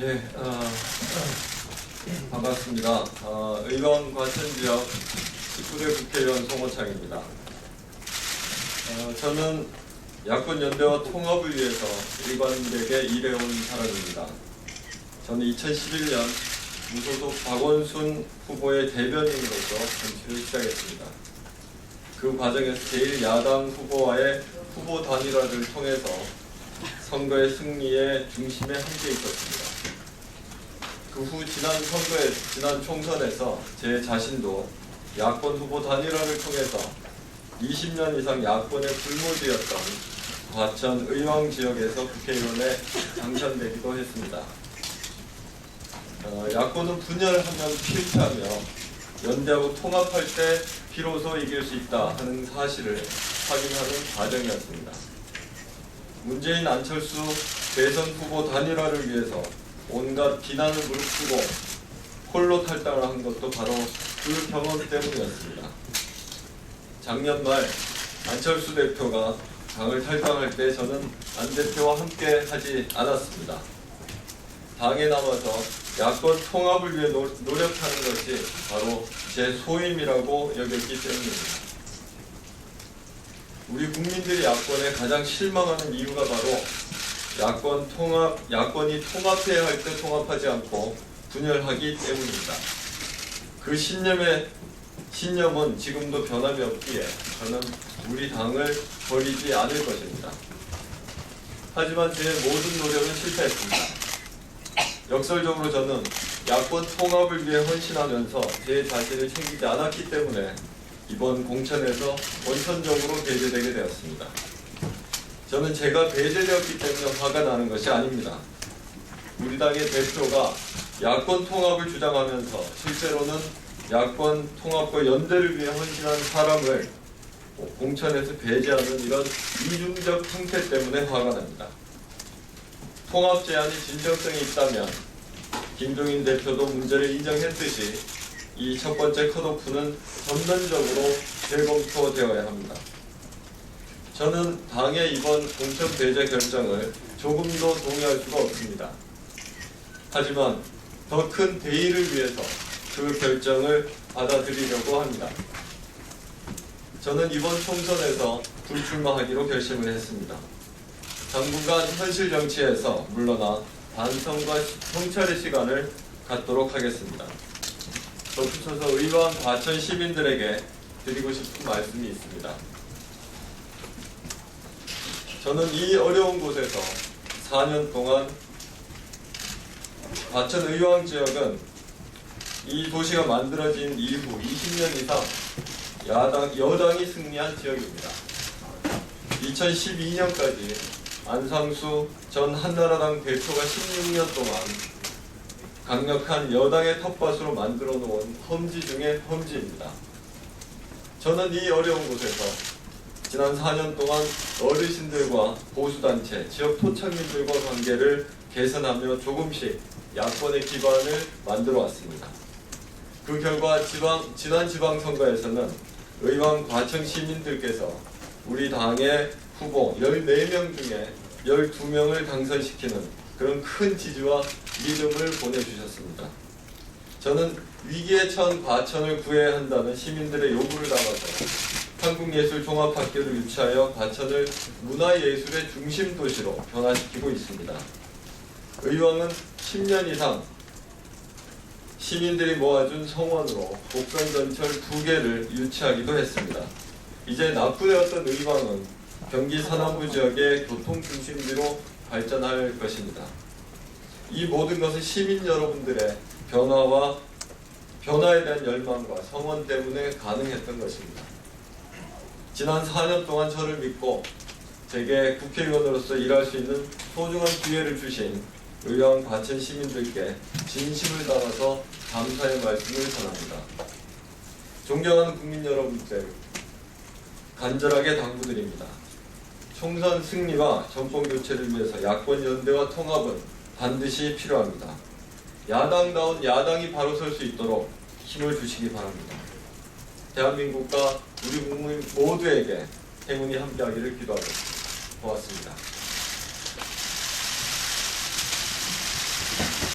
예, 어, 반갑습니다. 어, 의원 과천 지역 19대 국회의원 송호창입니다. 어, 저는 야권 연대와 통합을 위해서 일관되게 일해온 사람입니다. 저는 2011년 무소속 박원순 후보의 대변인으로서 정치를 시작했습니다. 그 과정에서 제1야당 후보와의 후보 단일화를 통해서 선거의 승리의 중심에 함께 있었습니다. 그 후 지난 선거에 지난 총선에서 제 자신도 야권 후보 단일화를 통해서 20년 이상 야권의 불모지였던 과천 의왕 지역에서 국회의원에 당선되기도 했습니다. 어, 야권은 분열하면 필패하며 연대하고 통합할 때 비로소 이길 수 있다 하는 사실을 확인하는 과정이었습니다. 문재인 안철수 대선 후보 단일화를 위해서 온갖 비난을 무릅쓰고 홀로 탈당을 한 것도 바로 그 경험 때문이었습니다. 작년 말 안철수 대표가 당을 탈당할 때 저는 안 대표와 함께 하지 않았습니다. 당에 남아서 야권 통합을 위해 노, 노력하는 것이 바로 제 소임이라고 여겼기 때문입니다. 우리 국민들이 야권에 가장 실망하는 이유가 바로 야권 통합, 야권이 통합해야 할 때 통합하지 않고 분열하기 때문입니다. 그 신념의 신념은 지금도 변함이 없기에 저는 우리 당을 버리지 않을 것입니다. 하지만 제 모든 노력은 실패했습니다. 역설적으로 저는 야권 통합을 위해 헌신하면서 제 자신을 챙기지 않았기 때문에 이번 공천에서 원천적으로 배제되게 되었습니다. 저는 제가 배제되었기 때문에 화가 나는 것이 아닙니다. 우리 당의 대표가 야권 통합을 주장하면서 실제로는 야권 통합과 연대를 위해 헌신한 사람을 공천에서 배제하는 이런 이중적 행태 때문에 화가 납니다. 통합 제안이 진정성이 있다면 김종인 대표도 문제를 인정했듯이 이 첫 번째 컷오프는 전면적으로 재검토되어야 합니다. 저는 당의 이번 공천 배제 결정을 조금도 동의할 수가 없습니다. 하지만 더 큰 대의를 위해서 그 결정을 받아들이려고 합니다. 저는 이번 총선에서 불출마하기로 결심을 했습니다. 당분간 현실 정치에서 물러나 반성과 성찰의 시간을 갖도록 하겠습니다. 덧붙여서 의왕 과천 시민들에게 드리고 싶은 말씀이 있습니다. 저는 이 어려운 곳에서 4년 동안 과천 의왕 지역은 이 도시가 만들어진 이후 20년 이상 야당, 여당이 승리한 지역입니다. 2012년까지 안상수 전 한나라당 대표가 16년 동안 강력한 여당의 텃밭으로 만들어 놓은 험지 중의 험지입니다. 저는 이 어려운 곳에서 지난 4년 동안 어르신들과 보수단체, 지역 토착민들과 관계를 개선하며 조금씩 야권의 기반을 만들어 왔습니다. 그 결과 지방, 지난 지방선거에서는 의왕 과천 시민들께서 우리 당의 후보 14명 중에 12명을 당선시키는 그런 큰 지지와 믿음을 보내주셨습니다. 저는 위기에 처한 과천을 구해야 한다는 시민들의 요구를 담아서 한국예술종합학교를 유치하여 과천을 문화예술의 중심 도시로 변화시키고 있습니다. 의왕은 10년 이상 시민들이 모아준 성원으로 복선전철 두 개를 유치하기도 했습니다. 이제 납부되었던 의왕은 경기 서남부 지역의 교통 중심지로 발전할 것입니다. 이 모든 것은 시민 여러분들의 변화와 변화에 대한 열망과 성원 때문에 가능했던 것입니다. 지난 4년 동안 저를 믿고 제게 국회의원으로서 일할 수 있는 소중한 기회를 주신 의왕 과천 시민들께 진심을 담아서 감사의 말씀을 전합니다. 존경하는 국민 여러분들, 간절하게 당부드립니다. 총선 승리와 정권 교체를 위해서 야권 연대와 통합은 반드시 필요합니다. 야당다운 야당이 바로 설 수 있도록 힘을 주시기 바랍니다. 대한민국과 우리 모두에게 행운이 함께하기를 기도하겠습니다. 고맙습니다.